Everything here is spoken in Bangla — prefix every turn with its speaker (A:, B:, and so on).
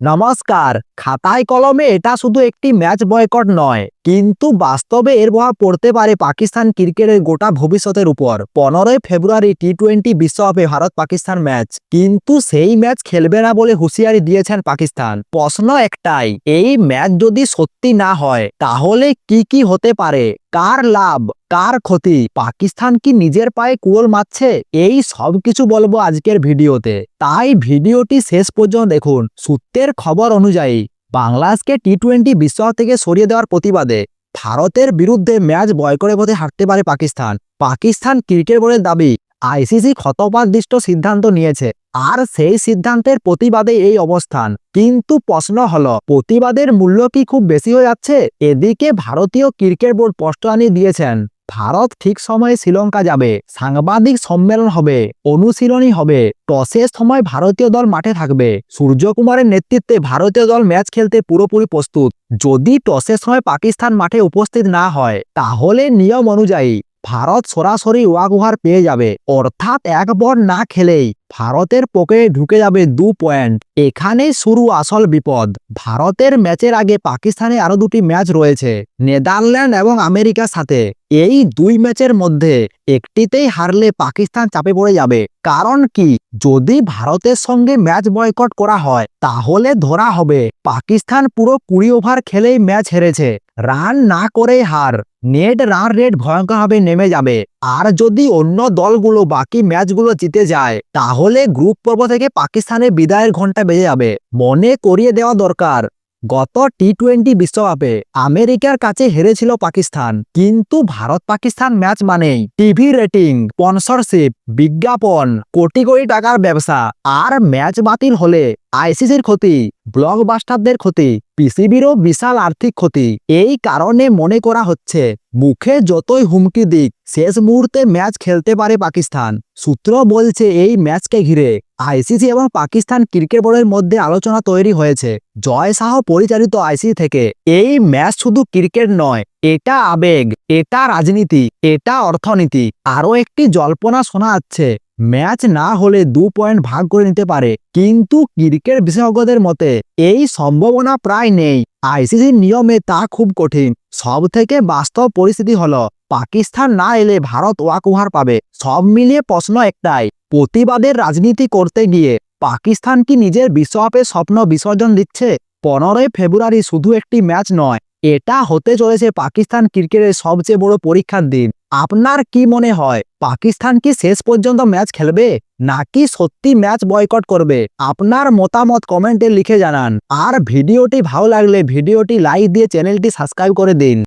A: নমস্কার, খাতায় কলমে এটা শুধু একটি ম্যাচ বয়কট নয়, কিন্তু বাস্তবে এর প্রভাব পড়তে পারে পাকিস্তান ক্রিকেটের গোটা ভবিষ্যতের উপর। পনেরোই ফেব্রুয়ারি টি টোয়েন্টি বিশ্বকাপে ভারত পাকিস্তান ম্যাচ, কিন্তু সেই ম্যাচ খেলবে না বলে হুঁশিয়ারি দিয়েছেন পাকিস্তান। প্রশ্ন একটাই, এই ম্যাচ যদি সত্যি না হয়, তাহলে কি কি হতে পারে? কার লাভ, কার ক্ষতি, পাকিস্তান কি নিজের পায়ে কুয়োল মারছে? এই সব কিছু বলব আজকের ভিডিওতে। তাই ভিডিওটি শেষ পর্যন্ত দেখুন। সূত্রের খবর অনুযায়ী বাংলাদেশকে টি টোয়েন্টি বিশ্বকাপ থেকে সরিয়ে দেওয়ার প্রতিবাদে ভারতের বিরুদ্ধে ম্যাচ বয়কটের পথে হাঁটতে পারে পাকিস্তান। পাকিস্তান ক্রিকেট বোর্ডের দাবি আইসিসি ক্ষতপাতদৃষ্ট সিদ্ধান্ত নিয়েছে। আর সেই সিদ্ধান্তের প্রতিবাদে এই অবস্থান। কিন্তু প্রশ্ন হলো, প্রতিবাদের মূল্য কি খুব বেশি হয়ে যাচ্ছে? এদিকে ভারতীয় ক্রিকেট বোর্ড স্পষ্টবাণী দিয়েছেন, ভারত ঠিক সময়ে শ্রীলঙ্কা যাবে, সাংবাদিক সম্মেলন হবে, অনুশীলনী হবে টসের সময় ভারতীয় দল মাঠে থাকবে। সূর্যকুমারের নেতৃত্বে ভারতীয় দল ম্যাচ খেলতে পুরোপুরি প্রস্তুত। যদি টসের সময় পাকিস্তান মাঠে উপস্থিত না হয়, তাহলে নিয়ম অনুযায়ী ভারত সরাসরি ওয়াকওভার পেয়ে যাবে। অর্থাৎ এক বল না খেলেই ভারতের পকেটে ঢুকে যাবে দু পয়েন্ট। এখানেই শুরু আসল বিপদ। ভারতের ম্যাচের আগে পাকিস্তানে আরও দুটি ম্যাচ রয়েছে, নেদারল্যান্ড এবং আমেরিকার সাথে। এই দুই ম্যাচের মধ্যে একটিতেই হারলে পাকিস্তান চাপে পড়ে যাবে। কারণ কি? যদি ভারতের সঙ্গে ম্যাচ বয়কট করা হয়, তাহলে ধরা হবে পাকিস্তান পুরো কুড়ি ওভার খেলেই ম্যাচ হেরেছে। রান না করেই হার। নেট রান রেট ভয়ঙ্করভাবে নেমে যাবে। আর যদি অন্য দলগুলো বাকি ম্যাচগুলো জিতে যায়, তাহলে গ্রুপ পর্ব থেকে পাকিস্তানের বিদায়ের ঘণ্টা বেজে যাবে। মনে করিয়ে দেওয়া দরকার, গত টি টোয়েন্টি বিশ্বকাপে আমেরিকার কাছে হেরেছিল পাকিস্তান, কিন্তু ভারত পাকিস্তান ম্যাচ মানেই টিভি রেটিং, স্পন্সরশিপ, বিজ্ঞাপন, কোটি কোটি টাকার ব্যবসা, আর ম্যাচ বাতিল হলে আইসিসির ক্ষতি, ব্লকবাস্টারদের ক্ষতি, পিসিবিরও বিশাল আর্থিক ক্ষতি। এই কারণে মনে করা হচ্ছে, মুখে যতই হুমকি দিক, শেষ মুহূর্তে ম্যাচ খেলতে পারে পাকিস্তান। সূত্র বলছে, এই ম্যাচকে ঘিরে আইসিসি এবং পাকিস্তান ক্রিকেট বোর্ডের মধ্যে আলোচনা তৈরি হয়েছে। জয় শাহ পরিচালিত আইসিসি থেকে, এই ম্যাচ শুধু ক্রিকেট নয়, এটা আবেগ, এটা রাজনীতি, এটা অর্থনীতি। আরও একটি জল্পনা শোনা যাচ্ছে ম্যাচ না হলে দু পয়েন্ট ভাগ করে নিতে পারে। কিন্তু ক্রিকেট বিশেষজ্ঞদের মতে, এই সম্ভাবনা প্রায় নেই। আইসিসির নিয়মে তা খুব কঠিন। সব থেকে বাস্তব পরিস্থিতি হলো, পাকিস্তান না এলে ভারত ওয়াক ওভার পাবে। সব মিলিয়ে প্রশ্ন একটাই, প্রতিবাদের রাজনীতি করতে গিয়ে পাকিস্তান কি নিজের বিশ্বকাপের স্বপ্ন বিসর্জন দিচ্ছে? পনেরোই ফেব্রুয়ারি শুধু একটি ম্যাচ নয়, এটা হতে চলেছে পাকিস্তান ক্রিকেটের সবচেয়ে বড় পরীক্ষার দিন। আপনার কি মনে হয়, পাকিস্তান কি শেষ পর্যন্ত ম্যাচ খেলবে, নাকি সত্যি ম্যাচ বয়কট করবে? আপনার মতামত কমেন্টে লিখে জানান। আর ভিডিওটি ভালো লাগলে ভিডিওটি লাইক দিয়ে চ্যানেলটি সাবস্ক্রাইব করে দিন।